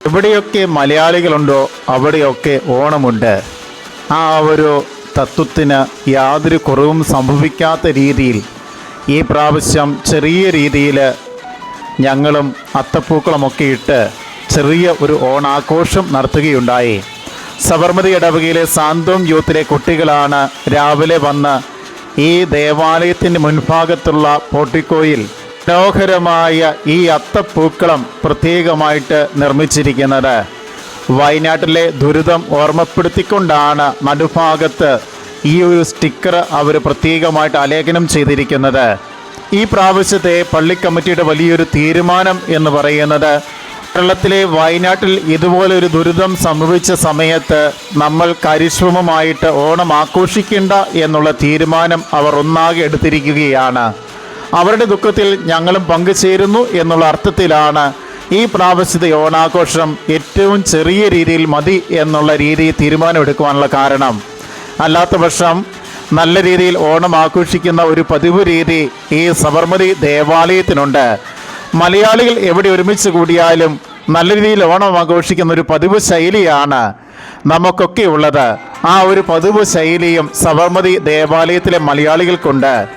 എവിടെയൊക്കെ മലയാളികളുണ്ടോ അവിടെയൊക്കെ ഓണമുണ്ട്. ആ ഒരു തത്വത്തിന് യാതൊരു കുറവും സംഭവിക്കാത്ത രീതിയിൽ ഈ പ്രാവശ്യം ചെറിയ രീതിയിൽ ഞങ്ങളും അത്തപ്പൂക്കളമൊക്കെ ഇട്ട് ചെറിയ ഒരു ഓണാഘോഷം നടത്തുകയുണ്ടായി. സബർമതി ഇടവകയിലെ സാന്തോം യൂത്തിലെ കുട്ടികളാണ് രാവിലെ വന്ന് ഈ ദേവാലയത്തിന്റെ മുൻഭാഗത്തുള്ള പോർട്ടിക്കോയിൽ മനോഹരമായ ഈ അത്തപ്പൂക്കളം പ്രത്യേകമായിട്ട് നിർമ്മിച്ചിരിക്കുന്നത്. വയനാട്ടിലെ ദുരിതം ഓർമ്മപ്പെടുത്തിക്കൊണ്ടാണ് നടുഭാഗത്ത് ഈ ഒരു സ്റ്റിക്കർ അവർ പ്രത്യേകമായിട്ട് ആലേഖനം ചെയ്തിരിക്കുന്നത്. ഈ പ്രാവശ്യത്തെ പള്ളി കമ്മിറ്റിയുടെ വലിയൊരു തീരുമാനം എന്ന് പറയുന്നത് കേരളത്തിലെ വയനാട്ടിൽ ഇതുപോലൊരു ദുരിതം സംഭവിച്ച സമയത്ത് നമ്മൾ കരിശ്രമമായിട്ട് ഓണം ആഘോഷിക്കേണ്ട എന്നുള്ള തീരുമാനം അവർ ഒന്നാകെ എടുത്തിരിക്കുകയാണ്. അവരുടെ ദുഃഖത്തിൽ ഞങ്ങളും പങ്കുചേരുന്നു എന്നുള്ള അർത്ഥത്തിലാണ് ഈ പ്രാവശ്യത്തെ ഓണാഘോഷം ഏറ്റവും ചെറിയ രീതിയിൽ മതി എന്നുള്ള രീതിയിൽ തീരുമാനമെടുക്കുവാനുള്ള കാരണം. അല്ലാത്ത പക്ഷം നല്ല രീതിയിൽ ഓണം ആഘോഷിക്കുന്ന ഒരു പതിവ് രീതി ഈ സബർമതി ദേവാലയത്തിനുണ്ട്. മലയാളികൾ എവിടെ ഒരുമിച്ച് കൂടിയാലും നല്ല രീതിയിൽ ഓണം ആഘോഷിക്കുന്ന ഒരു പതിവ് ശൈലിയാണ് നമുക്കൊക്കെ ഉള്ളത്. ആ ഒരു പതിവ് ശൈലിയും സബർമതി ദേവാലയത്തിലെ മലയാളികൾക്കുണ്ട്.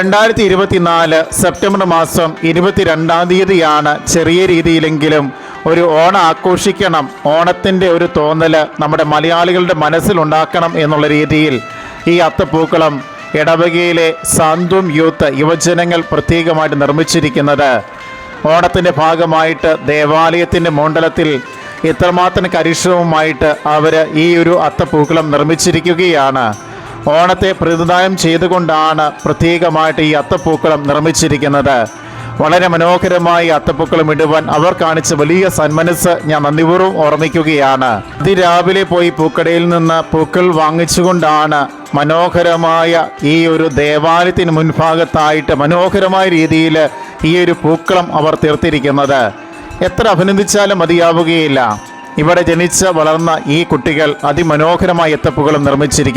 രണ്ടായിരത്തി ഇരുപത്തിനാല് സെപ്റ്റംബർ മാസം ഇരുപത്തിരണ്ടാം തീയതിയാണ് ചെറിയ രീതിയിലെങ്കിലും ഒരു ഓണം ആഘോഷിക്കണം. ഓണത്തിന്റെ ഒരു തോന്നൽ നമ്മുടെ മലയാളികളുടെ മനസ്സിലുണ്ടാക്കണം എന്നുള്ള രീതിയിൽ ഈ അത്തപ്പൂക്കളം ഇടവകയിലെ സാന്ത്വം യൂത്ത് യുവജനങ്ങൾ പ്രത്യേകമായിട്ട് നിർമ്മിച്ചിരിക്കുന്നത്. ഓണത്തിന്റെ ഭാഗമായിട്ട് ദേവാലയത്തിന്റെ മണ്ഡലത്തിൽ ഇത്രമാത്രം കരിശ്രമമായിട്ട് അവർ ഈ ഒരു അത്തപ്പൂക്കളം നിർമ്മിച്ചിരിക്കുകയാണ്. ഓണത്തെ പ്രതിദാനം ചെയ്തുകൊണ്ടാണ് പ്രത്യേകമായിട്ട് ഈ അത്തപ്പൂക്കളം നിർമ്മിച്ചിരിക്കുന്നത്. വളരെ മനോഹരമായി അത്തപ്പൂക്കളം ഇടുവാൻ അവർ കാണിച്ച വലിയ സന്മനസ് ഞാൻ നന്ദിപൂർവം ഓർമ്മിക്കുകയാണ്. അതിരാവിലെ പോയി പൂക്കടയിൽ നിന്ന് പൂക്കൾ വാങ്ങിച്ചുകൊണ്ടാണ് മനോഹരമായ ഈ ഒരു ദേവാലയത്തിന് മുൻഭാഗത്തായിട്ട് മനോഹരമായ രീതിയിൽ ഈ ഒരു പൂക്കളം അവർ തീർത്തിരിക്കുന്നത്. എത്ര അഭിനന്ദിച്ചാലും മതിയാവുകയില്ല. ഇവിടെ ജനിച്ച് വളർന്ന ഈ കുട്ടികൾ അതിമനോഹരമായ എത്തപ്പുകളും നിർമ്മിച്ചിരിക്കുന്നു.